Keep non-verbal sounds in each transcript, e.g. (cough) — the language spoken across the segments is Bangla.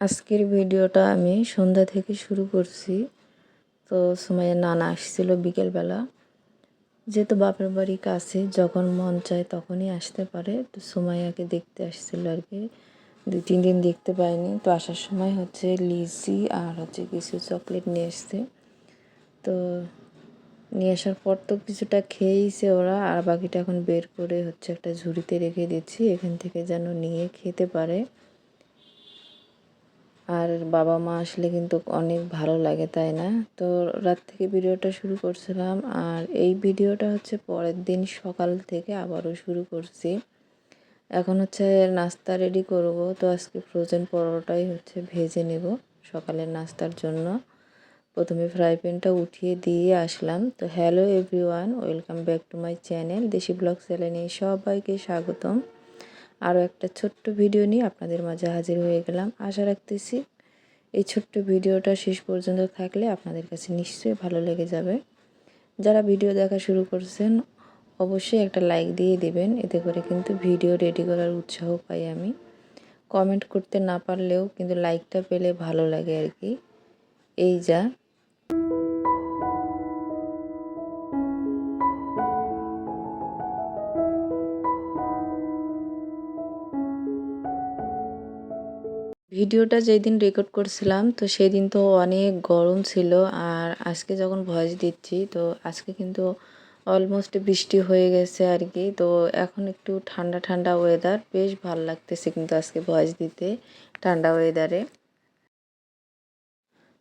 আজকের ভিডিওটা আমি সন্ধ্যা থেকে শুরু করছি। তো সময়ের নানা আসছিল বিকেলবেলা। যেহেতু বাপের বাড়ি কাছে, যখন মন চায় তখনই আসতে পারে। তো সুমাইয়াকে দেখতে আসছিল আর কি। দুই, তিন দিন দেখতে পাইনি। তো আসার সময় হচ্ছে লিচি আর হচ্ছে কিছু চকলেট নিয়ে এসছে তো নিয়ে আসার পর তো কিছুটা খেয়েইছে ওরা। আর বাকিটা এখন বের করে হচ্ছে একটা ঝুড়িতে রেখে দিচ্ছি। এখান থেকে যেন নিয়ে খেতে পারে। আর বাবা মা আসলে কিন্তু অনেক ভালো লাগে, তাই না? তো রাত থেকে ভিডিওটা শুরু করছিলাম আর এই ভিডিওটা হচ্ছে পরের দিন সকাল থেকে আবারও শুরু করছি। এখন হচ্ছে নাস্তা রেডি করব, তো আজকে ফ্রোজেন পরোটাই হচ্ছে ভেজে নেব সকালের নাস্তার জন্য। প্রথমে ফ্রাই প্যানটা উঠিয়ে দিয়ে আসলাম। তো hello everyone welcome back to my channel Desi blog চ্যানেলে সবাইকে স্বাগতম। আরও একটা ছোট্ট ভিডিও নিয়ে আপনাদের মাঝে হাজির হয়ে গেলাম। আশা রাখতেছি এই ছোট্ট ভিডিওটা শেষ পর্যন্ত থাকলে আপনাদের কাছে নিশ্চয়ই ভালো লেগে যাবে। যারা ভিডিও দেখা শুরু করছেন, অবশ্যই একটা লাইক দিয়ে দেবেন। এতে করে কিন্তু ভিডিও রেডি করার উৎসাহ পাই আমি। কমেন্ট করতে না পারলেও কিন্তু লাইকটা পেলে ভালো লাগে আর কি। এই যা। ভিডিওটা যেদিন রেকর্ড করছিলাম, তো সেদিন তো অনেক গরম ছিল। আর আজকে যখন ভয়েস দিচ্ছি, তো আজকে কিন্তু অলমোস্ট বৃষ্টি হয়ে গেছে আর কি। তো এখন একটু ঠান্ডা ঠান্ডা ওয়েদার বেশ ভালো লাগতেছে কিন্তু আজকে ভয়েস দিতে ঠান্ডা ওয়েদারে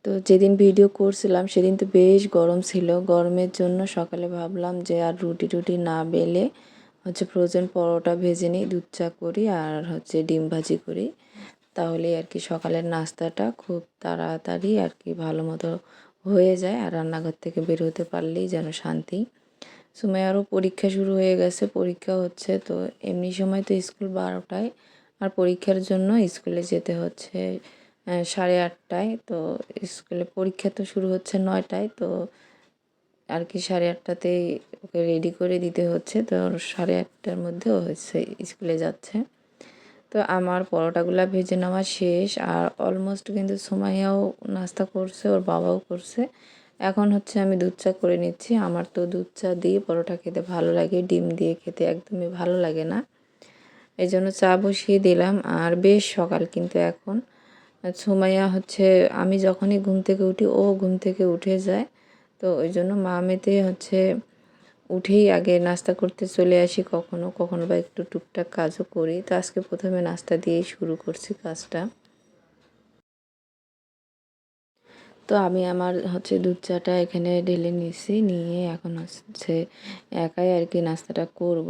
তো যেদিন ভিডিও করছিলাম, সেদিন তো বেশ গরম ছিল। গরমের জন্য সকালে ভাবলাম যে আর রুটি টুটি না বেলে হচ্ছে ফ্রোজেন পরোটা ভেজে নিই, দুধ চা করি আর হচ্ছে ডিম ভাজি করি। তাহলে আর কি সকালের নাস্তাটা খুব তাড়াতাড়ি আর কি ভালো মতো হয়ে যায় আর রান্নাঘর থেকে বের হতে পারলেই যেন শান্তি। সময় আরও পরীক্ষা শুরু হয়ে গেছে, পরীক্ষা হচ্ছে তো এমনি সময় তো স্কুল বারোটায় আর পরীক্ষার জন্য স্কুলে যেতে হচ্ছে সাড়ে আটটায় তো স্কুলে পরীক্ষা তো শুরু হচ্ছে নয়টায় তো আর কি সাড়ে আটটাতেই ওকে রেডি করে দিতে হচ্ছে তো সাড়ে আটটার মধ্যে হচ্ছে স্কুলে যাচ্ছে। তো আমার পরোটাগুলো ভেজে নেওয়া শেষ আর অলমোস্ট কিন্তু সময়ও নাস্তা করছে, ওর বাবাও করছে। এখন হচ্ছে আমি দুধ চা করে নিচ্ছি। আমার তো দুধ চা দিয়ে পরোটা খেতে ভালো লাগে, ডিম দিয়ে খেতে একদমই ভালো লাগে না। এই জন্য চা বসিয়ে দিলাম আর বেশ সকাল কিন্তু এখন। সুমাইয়া হচ্ছে, আমি যখনই ঘুম থেকে উঠি, ও ঘুম থেকে উঠে যায়। তো ওই জন্য মা মেতে হচ্ছে উঠেই আগে নাস্তা করতে চলে আসি কখনো কখনো বা একটু টুকটাক কাজও করি। তো আজকে প্রথমে নাস্তা দিয়েই শুরু করছি কাজটা। তো আমি আমার হচ্ছে দুধ চাটা এখানে ঢেলে নিয়েছি, নিয়ে এখন হচ্ছে একাই আর কি নাস্তাটা করব।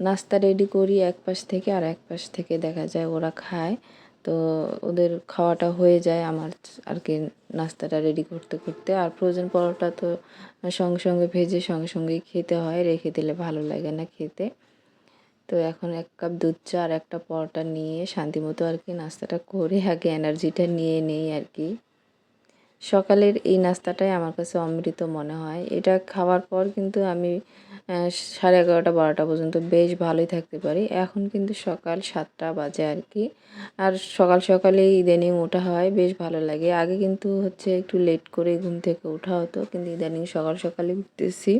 নাস্তা রেডি করি এক পাশ থেকে আর এক পাশ থেকে দেখা যায় ওরা খায়। তো ওদের খাওয়াটা হয়ে যায় আমার আর কি নাস্তাটা রেডি করতে করতে। আর ফ্রোজেন পরোটা তো সঙ্গে সঙ্গে ভেজে সঙ্গে, সঙ্গেই খেতে হয়, রেখে দিলে ভালো লাগে না খেতে। তো এখন এক কাপ দুধ চা আর একটা পরোটা নিয়ে শান্তিমতো আর কি নাস্তাটা করে আগে এনার্জিটা নিয়ে নেই আর কি। সকালের এই নাস্তাটাই আমার কাছে অমৃত মনে হয়। এটা খাওয়ার পর কিন্তু আমি সাড়ে এগারোটা, বারোটা পর্যন্ত বেশ ভালোই থাকতে পারি। এখন কিন্তু সকাল সাতটা বাজে আর কি। আর সকাল সকালেই ইদানিং ওঠা হয়, বেশ ভালো লাগে। আগে কিন্তু হচ্ছে একটু লেট করে ঘুম থেকে ওঠা হতো, কিন্তু ইদানিং সকাল সকালে উঠতেছি।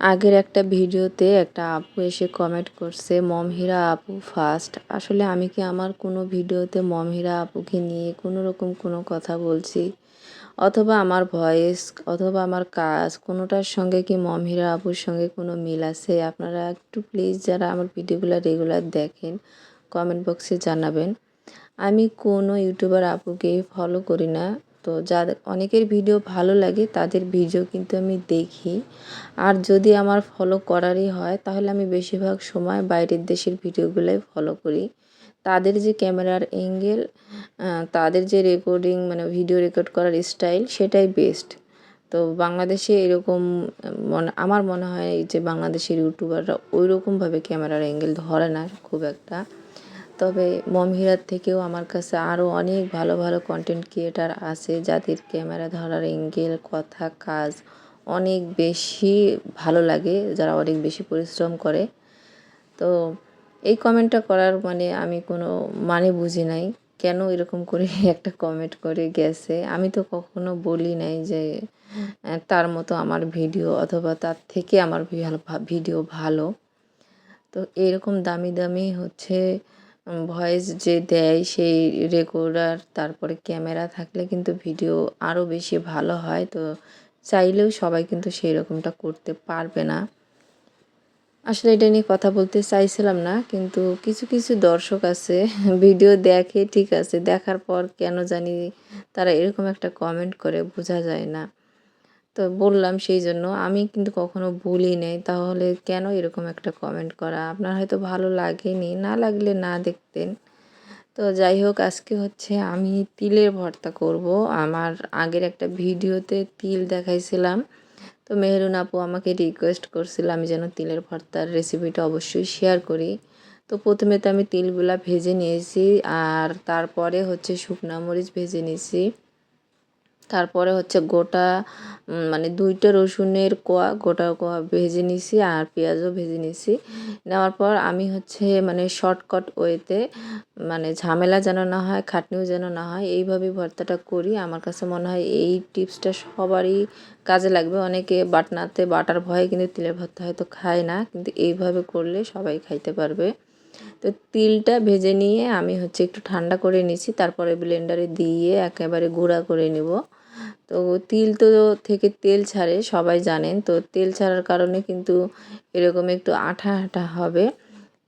আগের একটা ভিডিওতে একটা আপু এসে কমেন্ট করছে মমহিরা আপু ফার্স্ট আসলে আমি কি আমার কোনো ভিডিওতে মমহিরা আপুকে নিয়ে কোনো রকম কোনো কথা বলছি? অথবা আমার ভয়েস অথবা আমার কাজ, কোনোটার সঙ্গে কি মমহিরা আপুর সঙ্গে কোনো মিল আছে? আপনারা একটু প্লিজ যারা আমার ভিডিওগুলো রেগুলার দেখেন কমেন্ট বক্সে জানাবেন। আমি কোনো ইউটিউবার আপুকে ফলো করি না। তো যাদের অনেকের ভিডিও ভালো লাগে, তাদের ভিডিও কিন্তু আমি দেখি। আর যদি আমার ফলো করারই হয়, তাহলে আমি বেশিরভাগ সময় বাইরের দেশের ভিডিওগুলোই ফলো করি। তাদের যে ক্যামেরার অ্যাঙ্গেল তাদের যে রেকর্ডিং মানে ভিডিও রেকর্ড করার স্টাইল সেটাই বেস্ট তো বাংলাদেশে এরকম, মনে, আমার মনে হয় যে বাংলাদেশের ইউটিউবাররা ওই রকমভাবে ক্যামেরার অ্যাঙ্গেল ধরে না, খুব একটা। তবে মমহিরার থেকেও আমার কাছে আরও অনেক ভালো ভালো কন্টেন্ট ক্রিয়েটার আছে যাদের ক্যামেরা ধরার অ্যাঙ্গেল কথা, কাজ অনেক বেশি ভালো লাগে, যারা অনেক বেশি পরিশ্রম করে। তো এই কমেন্টটা করার মানে আমি কোনো মানে বুঝি নাই, কেন এরকম করে (laughs) একটা কমেন্ট করে গেছে? আমি তো কখনো বলি নাই যে তার মতো আমার ভিডিও অথবা তার থেকে আমার ভিডিও ভালো। তো এরকম দামি দামি হচ্ছে ভয়েস যে দেয় সেই রেকর্ডার তারপরে ক্যামেরা থাকলে কিন্তু ভিডিও আরও বেশি ভালো হয়। তো চাইলেও সবাই কিন্তু সেই রকমটা করতে পারবে না। আসলে এটা নিয়ে কথা বলতে চাইছিলাম না, কিন্তু কিছু কিছু দর্শক আছে ভিডিও দেখে ঠিক আছে, দেখার পর কেন জানি তারা এরকম একটা কমেন্ট করে, বোঝা যায় না। তো বললাম সেই জন্য। আমি কিন্তু কখনো বলি নাই। তাহলে কেন এরকম একটা কমেন্ট করা? আপনার হয়তো ভালো লাগেনি। না লাগলে না দেখতেন। তো যাই হোক, আজকে হচ্ছে আমি তিলের ভর্তা করব। আমার আগের একটা ভিডিওতে তিল দেখাইছিলাম। তো মেহরুন আপু আমাকে রিকোয়েস্ট করছিল আমি যেন তিলের ভর্তার রেসিপিটা অবশ্যই শেয়ার করি। তো প্রথমে তো আমি তিলগুলা ভেজে নিয়েছি। আর তারপরে হচ্ছে শুকনা মরিচ ভেজে নিয়েছি। তারপরে হচ্ছে গোটা মানে দুইটা রসুনের কোয়া, গোটা কোয়া ভেজে নিছি আর পেঁয়াজও ভেজে নিছি। নেওয়ার পর আমি হচ্ছে মানে শর্টকাট ওয়েতে মানে ঝামেলা যেন না হয়, খাটনিও যেন না হয়, এইভাবে ভর্তাটা করি। আমার কাছে মনে হয় এই টিপসটা সবারই কাজে লাগবে। অনেকে বাটনাতে বাটার ভয়ে কিন্তু তিলের ভর্তা হয়তো খায় না, কিন্তু এইভাবে করলে সবাই খাইতে পারবে। তো তিলটা ভেজে নিয়ে আমি হচ্ছে একটু ঠান্ডা করে নিছি তারপরে ব্লেন্ডারে দিয়ে একেবারে গুঁড়া করে নেব। তো তিল তো থেকে তেল ছাড়ে, সবাই জানেন। তো তেল ছাড়ার কারণে কিন্তু এরকম একটু আঠা আঠা হবে।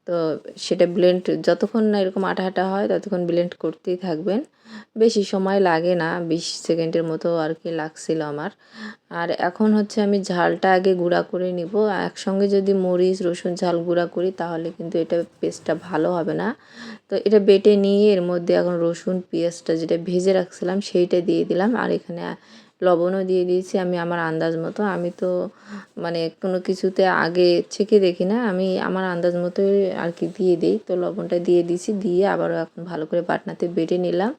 তো সেটা ব্লেন্ড যতক্ষণ না এরকম আঠা আঠা হয়, ততক্ষণ ব্লেন্ড করতেই থাকবেন। বেশি সময় লাগে না, বিশ সেকেন্ডের মতো আর কি লাগছিল আমার। আর এখন হচ্ছে আমি ঝালটা আগে গুঁড়া করে নিব। একসঙ্গে যদি মরিচ, রসুন ঝাল গুঁড়া করি, তাহলে কিন্তু এটা পেস্টটা ভালো হবে না। তো এটা বেটে নিয়ে এর মধ্যে এখন রসুন, পেঁয়াজটা যেটা ভেজে রাখছিলাম, সেইটা দিয়ে দিলাম। আর এখানে লবণও দিয়ে দিয়েছি, আমি আমার আন্দাজ মতো। আমি তো মানে কোনো কিছুতে আগে ছেঁকে দেখি না, আমি আমার আন্দাজ মতোই আর কি দিয়ে দিই। তো লবণটা দিয়ে দিয়েছি, দিয়ে আবারও এখন ভালো করে বাটনাতে বেটে নিলাম।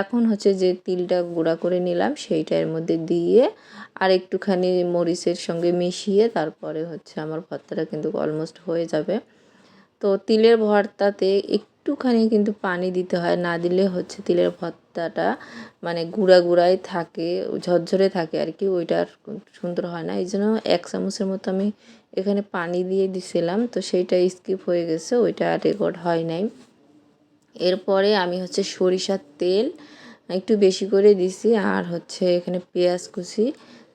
এখন হচ্ছে যে তিলটা গুঁড়া করে নিলাম, সেইটা এর মধ্যে দিয়ে আর একটুখানি মরিচের সঙ্গে মিশিয়ে তারপরে হচ্ছে আমার ভর্তাটা কিন্তু অলমোস্ট হয়ে যাবে। তো তিলের ভর্তাতে একটুখানি কিন্তু পানি দিতে হয়, না দিলে হচ্ছে তিলের ভর্তাটা মানে গুঁড়া গুঁড়াই থাকে, ঝরঝরে থাকে আর কি, ওইটা আর সুন্দর হয় না। এই জন্য এক চামচের মতো আমি এখানে পানি দিয়ে দিছিলাম, তো সেইটা স্কিপ হয়ে গেছে, ওইটা রেকর্ড হয় নাই। এরপরে আমি হচ্ছে সরিষার তেল একটু বেশি করে দিছি, আর হচ্ছে এখানে পেঁয়াজ কুচি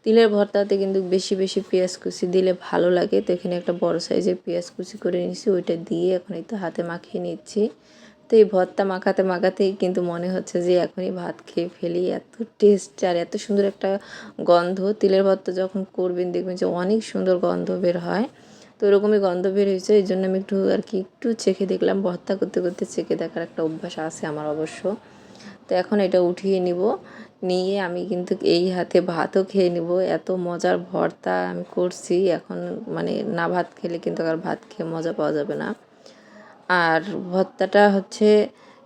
তিলের ভর্তাতে কিন্তু বেশি বেশি পেঁয়াজ কুচি দিলে ভালো লাগে। তো এখানে একটা বড় সাইজের পেঁয়াজ কুচি করে নিয়েছি, ওইটা দিয়ে এখন তো হাতে মাখিয়ে নিচ্ছি। তো এই ভর্তা মাখাতে, মাখাতেই কিন্তু মনে হচ্ছে যে এখনই ভাত খেয়ে ফেলি। এত টেস্ট আর এত সুন্দর একটা গন্ধ। তিলের ভর্তা যখন করবেন দেখবেন যে অনেক সুন্দর গন্ধ বের হয়। তো ওরকমই গন্ধ বের হয়েছে, এই জন্য আমি একটু আর কি একটু চেখে দেখলাম। ভর্তা করতে করতে চেখে দেখার একটা অভ্যাস আছে আমার অবশ্য। তো এখন এটা উঠিয়ে নিব। নিয়ে আমি কিন্তু এই হাতে ভাতও খেয়ে নিব। এত মজার ভর্তা আমি করছি। এখন মানে না ভাত খেলে কিন্তু আর ভাত খেয়ে মজা পাওয়া যাবে না। আর ভর্তাটা হচ্ছে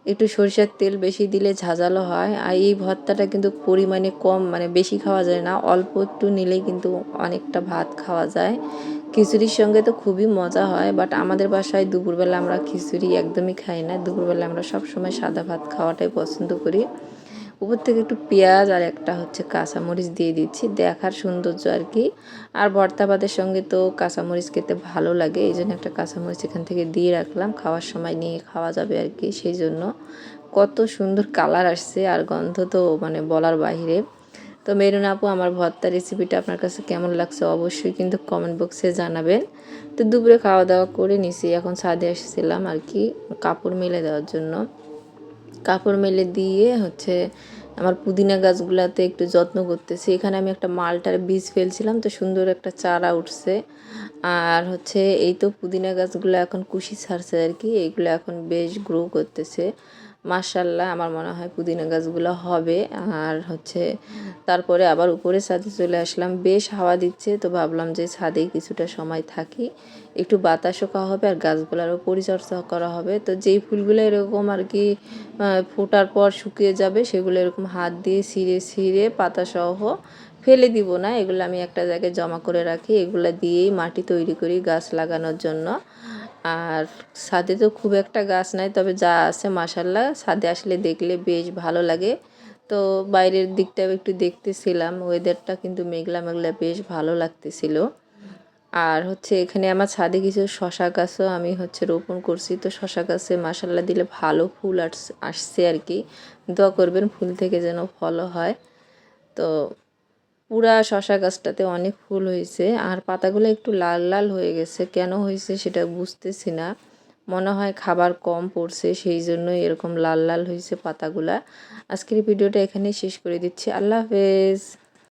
একটু সরিষার তেল বেশি দিলে ঝাঁঝালো হয়। আর এই ভর্তাটা কিন্তু পরিমাণে কম মানে বেশি খাওয়া যায় না। অল্প একটু নিলেই কিন্তু অনেকটা ভাত খাওয়া যায়। খিচুড়ির সঙ্গে তো খুবই মজা হয় বাট আমাদের বাসায় দুপুরবেলা আমরা খিচুড়ি একদমই খাই না। দুপুরবেলা আমরা সব সময় সাদা ভাত খাওয়াটাই পছন্দ করি। উপর থেকে একটু পেঁয়াজ আর একটা হচ্ছে কাঁচামরিচ দিয়ে দিচ্ছি। দেখার সৌন্দর্য আর কি। আর ভর্তা ভাতের সঙ্গে তো কাঁচামরিচ খেতে ভালো লাগে, এই জন্য একটা কাঁচামরিচ এখান থেকে দিয়ে রাখলাম। খাওয়ার সময় নিয়ে খাওয়া যাবে আর কি সেই জন্য। কত সুন্দর কালার আসছে আর গন্ধ তো মানে বলার বাইরে তো মেরুন আপু, আমার ভর্তা রেসিপিটা আপনার কাছে কেমন লাগছে অবশ্যই কিন্তু কমেন্ট বক্সে জানাবেন। তো দুপুরে খাওয়া দাওয়া করে নিছি, এখন ছাদে এসেছিলাম আর কি কাপড় মেলে দেওয়ার জন্য। কাপড় মেলে দিয়ে হচ্ছে আমার পুদিনা গাছগুলাতে একটু যত্ন করতেছি। এখানে আমি একটা মালটার বীজ ফেলছিলাম, তো সুন্দর একটা চারা উঠছে। আর হচ্ছে এই তো পুদিনা গাছগুলো এখন কুশি ছাড়ছে আর কি এইগুলো এখন বেশ গ্রো করতেছে। মার্শাল্লাহ আমার মনে হয় পুদিনা গাছগুলো হবে। আর হচ্ছে তারপরে আবার উপরে ছাদে চলে আসলাম। বেশ হাওয়া দিচ্ছে, তো ভাবলাম যে ছাদেই কিছুটা সময় থাকি। একটু বাতাসও খাওয়া হবে আর গাছগুলোরও পরিচর্যা করা হবে। তো যেই ফুলগুলো এরকম আর কি ফোটার পর শুকিয়ে যাবে, সেগুলো এরকম হাত দিয়ে ছিঁড়ে ছিঁড়ে পাতাসহ ফেলে দিব না। এগুলো আমি একটা জায়গায় জমা করে রাখি। এগুলো দিয়েই মাটি তৈরি করি গাছ লাগানোর জন্য। আর ছাদে তো খুব একটা গাছ নাই, তবে যা আছে মাসাল্লাহ ছাদে আসলে দেখলে বেশ ভালো লাগে। তো বাইরের দিকটাও একটু দেখতেছিলাম ওয়েদারটা কিন্তু মেঘলা মেঘলা বেশ ভালো লাগতেছিল। আর হচ্ছে এখানে আমার ছাদে কিছু শশা গাছও আমি হচ্ছে রোপণ করছি। তো শশা গাছে মাসাল্লা দিলে ভালো ফুল আস- আসছে আর কি। দোয়া করবেন ফুল থেকে যেন ফলও হয়। তো পুরা শশা গাছটাতে অনেক ফুল হয়েছে আর পাতাগুলো একটু লাল লাল হয়ে গেছে। কেন হয়েছে সেটা বুঝতেছি না। মনে হয় খাবার কম পড়ছে, সেই জন্য এরকম লাল লাল হয়েছে পাতাগুলা। আজকের ভিডিওটা এখানেই শেষ করে দিচ্ছি। আল্লাহ হাফেজ।